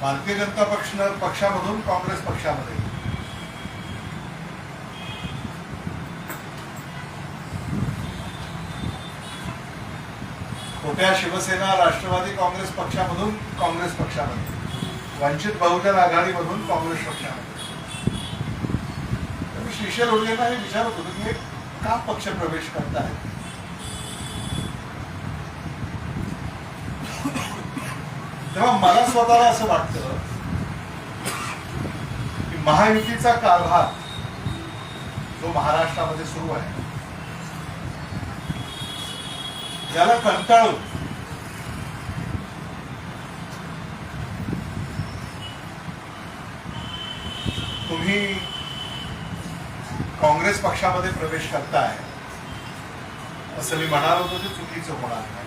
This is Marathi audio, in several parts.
भारतीय जनता पक्ष पक्षामधून काँग्रेस पक्षामध्ये. खोट्या शिवसेना राष्ट्रवादी काँग्रेस पक्षामधून काँग्रेस पक्षामध्ये. वंचित बहुजन आघाडीमधून काँग्रेस पक्षामध्ये. तर मी हे विचारत होतो की हे का पक्ष प्रवेश करतायत तेव्हा मला स्वतःला असं वाटतं की महायुतीचा कारभार जो महाराष्ट्रामध्ये सुरू आहे याला कंटाळून तुम्ही काँग्रेस पक्षामध्ये प्रवेश करताय असं मी म्हणाल होतो ते चुकीचं होणार नाही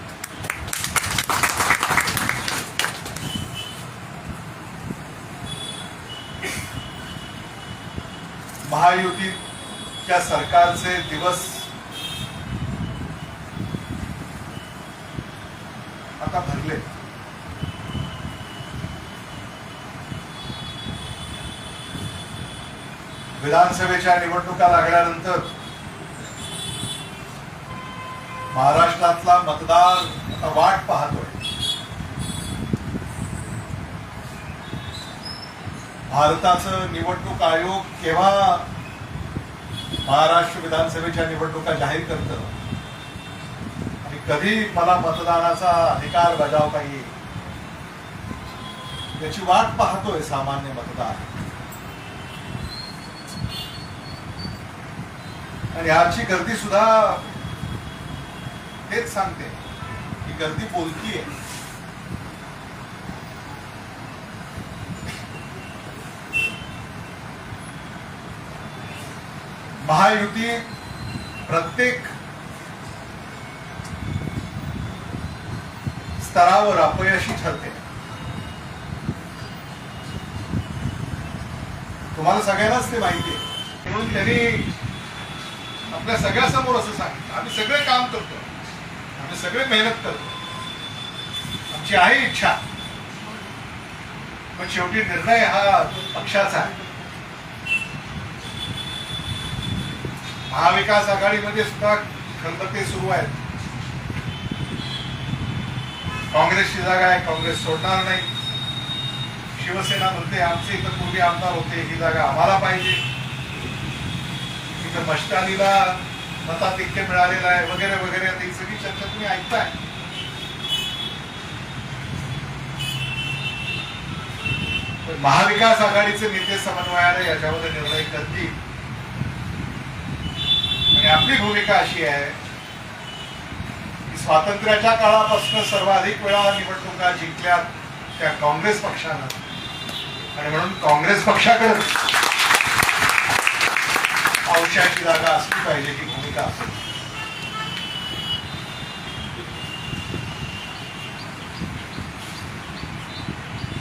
महायुतीच्या सरकारचे दिवस. आता भरले. विधानसभेच्या निवडणुका लागल्यानंतर महाराष्ट्रातला मतदार आता वाट पाहतोय. भारताचं निवडणूक आयोग केव्हा महाराष्ट्र विधानसभेच्या निवडणुका जाहीर करतं? आणि कधी मला मतदानाचा अधिकार बजावता येईल? याची वाट पाहतोय सामान्य मतदार. आणि आजची गर्दी सुद्धा हेच सांगते की गर्दी बोलतीये. महायुती प्रत्येक स्तरावर अपयशी ठरते. तुम्हाला सगळ्यांनाच ते माहिती आहे. म्हणून त्यांनी आपल्या सगळ्यासमोर असं सांगितलं. आम्ही सगळे काम करतो. आम्ही सगळे मेहनत करतो. आमची आहे इच्छा. पण शेवटी निर्णय हा पक्षाचा आहे. महाविकास आघाडीमध्ये सुद्धा खलबत्ते सुरू आहेत. काँग्रेसची जागा आहे काँग्रेस सोडणार नाही. शिवसेना म्हणते आमचे इथं पूर्वी आमदार होते ही जागा आम्हाला पाहिजे. इथं मस्तानीला मताधिक्य मिळालेलं आहे वगैरे वगैरे आता ही सगळी चर्चा तुम्ही ऐकताय. पण महाविकास आघाडीचे नेते समन्वयाने याच्यामध्ये निर्णय करतील. आपली भूमिका अशी आहे की स्वातंत्र्याच्या काळापासून सर्वाधिक वेळा निवडणुका जिंकल्या त्या काँग्रेस पक्षानं. आणि म्हणून काँग्रेस पक्षाकडे अंशाची जागा असली पाहिजे ही भूमिका असेल.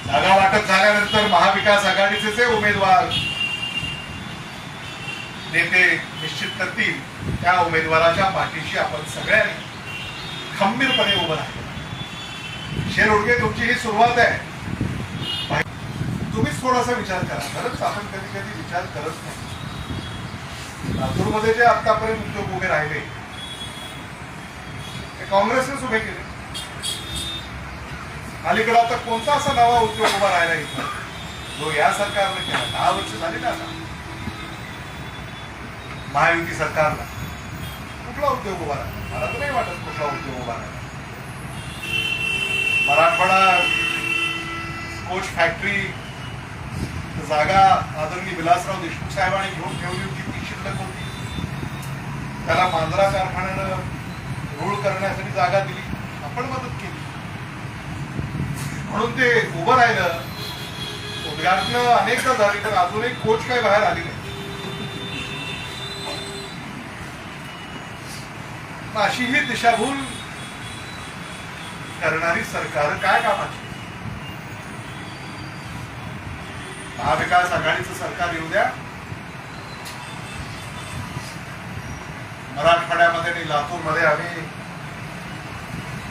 जागा वाटप झाल्यानंतर महाविकास आघाडीचे जे उमेदवार नेते निश्चित करतील त्या उमेदवाराच्या पाठीशी आपण सगळ्यांनी खंबीरपणे उभं राहिलं शेर उडगे तुमची ही सुरुवात आहे. तुम्हीच थोडासा विचार करा. खरंच आपण कधी कधी विचार करत नाही. लातूरमध्ये जे आतापर्यंत उद्योग उभे राहिले ते काँग्रेसनेच उभे केले. अलीकडे आता कोणता असा नवा उद्योग उभा राहिला इथं? जो या सरकारने केला. दहा वर्ष झाली ना आता. महायुती सरकारला. कुठला उद्योग उभा राहिला? मला तर नाही वाटत कुठला उद्योग उभा राहिला. मराठवाडा कोच फॅक्टरी जागा आदरणीय विलासराव देशमुख साहेबांनी घेऊन ठेवली होती ती शिल्लक होती. त्याला मांजरा कारखान्यानं रूळ करण्यासाठी जागा दिली. आपण मदत केली. म्हणून ते उभं राहिलं. उद्घाटन अनेकदा झाली तर अजूनही कोच काही बाहेर आली नाही. अशी ही दिशाभूल करणारी सरकार काय कामाची? महाविकास आघाडीचं सरकार येऊ द्या. मराठवाड्यामध्ये आणि लातूरमध्ये आम्ही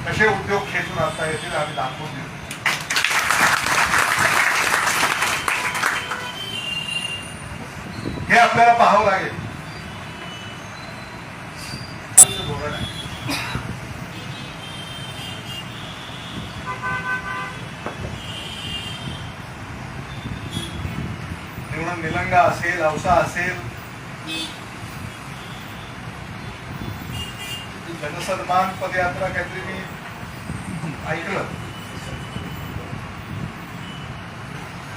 कसे उद्योग खेचून आता येतील आम्ही दाखवून देऊ. हे आपल्याला पाहावं लागेल. निवडून निलंगा असेल औसा असेल जनसन्मान पदयात्रा काहीतरी मी ऐकलं.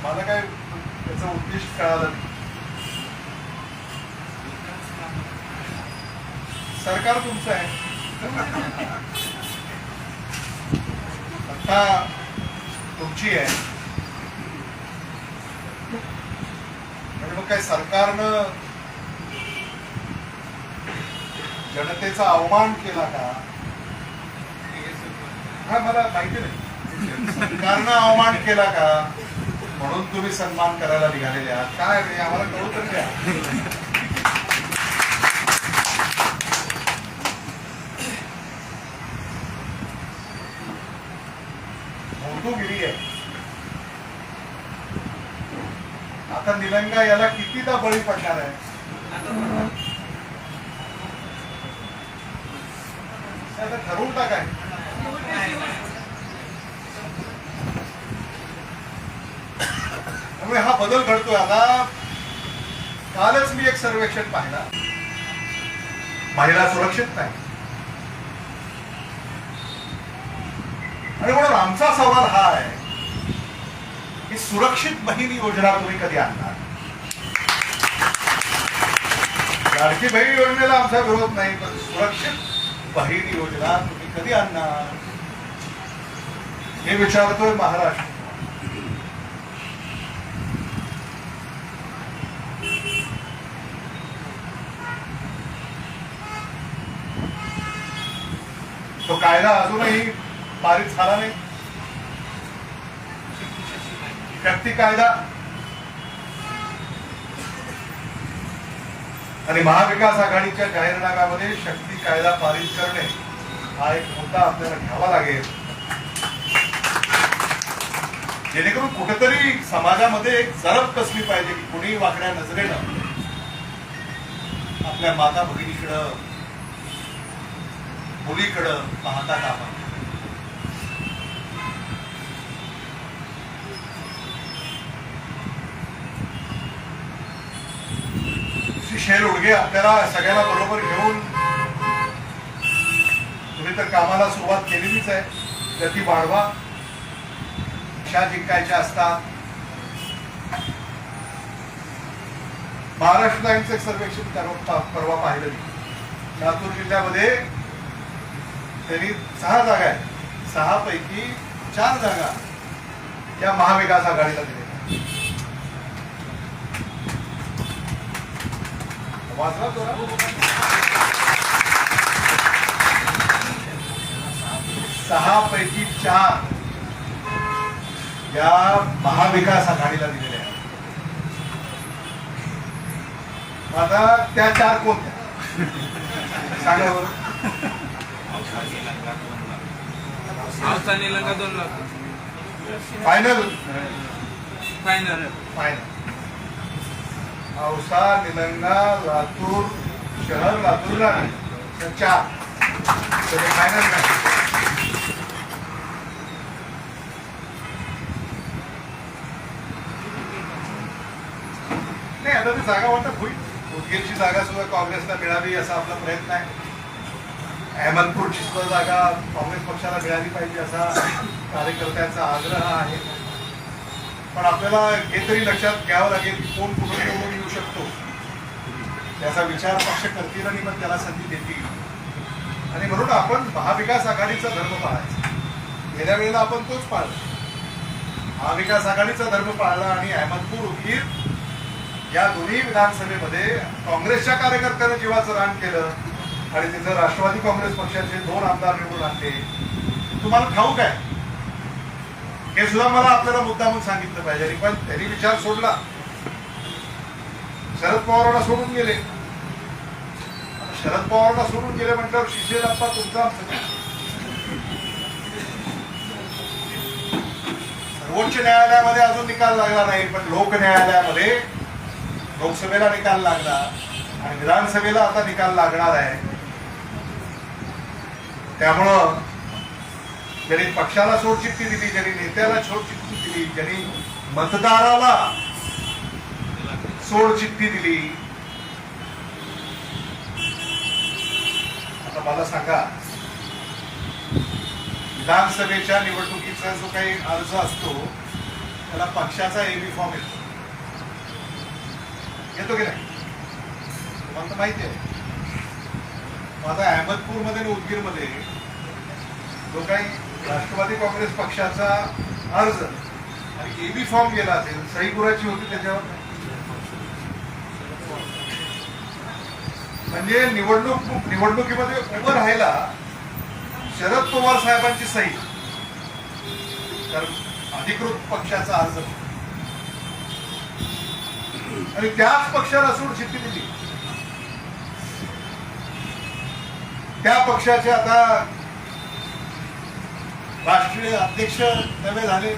मला काय त्याचं उद्दिष्ट कळालं नाही. सरकार तुमचं आहे. आता तुमची आहे. काही सरकारनं जनतेचा अवमान केला का? हा मला माहिती नाही. सरकारनं अवमान केला का? म्हणून तुम्ही सन्मान करायला निघालेले आहात. काय रे आम्हाला कळू तर द्या. मोठूगिरी आहे. आता निलंगा याला कितीदा बळी पडणार आहे? ठरवून टाकाय त्यामुळे हा बदल घडतोय. आता कालच मी एक सर्वेक्षण पाहिला. महिला सुरक्षित नाही. आणि म्हणून आमचा सवाल हा आहे ही सुरक्षित बहीण योजना तुम्ही कधी आणणार? लाडकी बहीण योजनेला आमचा विरोध नाही पण सुरक्षित बहीण योजना तुम्ही कधी आणणार? हे विचारतोय महाराष्ट्र. तो कायदा अजूनही पारित झाला नाही. व्यक्ती कायदा आणि महाविकास आघाडीच्या जाहीरनाम्यामध्ये शक्ती कायदा पारित करणे हा एक मुद्दा आपल्याला घ्यावा लागेल. जेणेकरून कुठेतरी समाजामध्ये एक जरब कसली पाहिजे की कुणी वाकड्या नजरेनं आपल्या माता भगिनीकडं मुलीकडं पाहता कामा. नये. शेर उडगे आपल्याला सगळ्याला बरोबर घेऊन. तुम्ही तर कामाला सुरुवात केलेलीच आहे. गती वाढवा. इच्छा जिंकायच्या असतात. महाराष्ट्र टाइम्स एक सर्वेक्षण परवा परवा पाहिलं. मी लातूर जिल्ह्यामध्ये त्यांनी सहा जागा आहेत. सहा पैकी चार जागा या महाविकास आघाडीला दिल्या आहेत. वाचला तो सहा पैकी चार या महाविकास आघाडीला दिलेल्या आहेत. आता त्या चार कोणत्या सांगा बरं. निलंगा दोन lakh. Final final final Ausa Nilanga Latur शहर लातूरला नाही तर चार. तर फायनल नाही नाही आता ती जागा वाटत होईल. उदगीरची जागा सुद्धा काँग्रेसला मिळावी असा आपला प्रयत्न आहे. अहमदपूरची सुद्धा जागा काँग्रेस पक्षाला मिळाली पाहिजे असा कार्यकर्त्यांचा आग्रह आहे. पण आपल्याला हे तरी लक्षात घ्यावं लागेल की कोण कुठून निवडून येऊ शकतो. त्याचा विचार पक्ष करतील आणि मग त्याला संधी देतील. आणि म्हणून आपण महाविकास आघाडीचा धर्म पाळायचा. गेल्या वेळेला आपण तोच पाळला. महाविकास आघाडीचा धर्म पाळला आणि अहमदपूर उदगीर या दोन्ही विधानसभेमध्ये काँग्रेसच्या कार्यकर्त्याने जीवाचं रान केलं आणि तिथं राष्ट्रवादी काँग्रेस पक्षाचे दोन आमदार निवडून आणले. तुम्हाला ठाऊक आहे? हे सुद्धा मला आपल्याला मुद्दा म्हणून सांगितलं पाहिजे. आणि पण त्यांनी विचार सोडला. शरद पवारांना सोडून गेले. शरद पवारांना सोडून गेले म्हटल्यावर शिशेल तुमचा सर्वोच्च न्यायालयामध्ये अजून निकाल लागला नाही पण लोक न्यायालयामध्ये लोकसभेला निकाल लागला आणि विधानसभेला आता निकाल लागणार आहे. त्यामुळं ज्यांनी पक्षाला सोडचिठ्ठी दिली ज्यांनी नेत्याला सोडचिठ्ठी दिली ज्यांनी मतदाराला सोडचिठ्ठी दिली. आता मला सांगा विधानसभेच्या निवडणुकीचा जो काही अर्ज असतो त्याला पक्षाचा एबी फॉर्म येतो. येतो की नाही? तुम्हाला तर माहिती आहे. माझा अहमदपूरमध्ये आणि उदगीरमध्ये जो काही राष्ट्रवादी काँग्रेस पक्षाचा अर्ज आणि एबी फॉर्म गेला असेल सही कुराची होती त्याच्यावर. म्हणजे निवडणूक निवडणुकीमध्ये उभं राहायला शरद पवार साहेबांची सही. तर अधिकृत पक्षाचा अर्ज. आणि त्याच पक्षाला सोड शिट्टी दिली. त्या पक्षाचे आता राष्ट्रीय अध्यक्ष नवे झाले.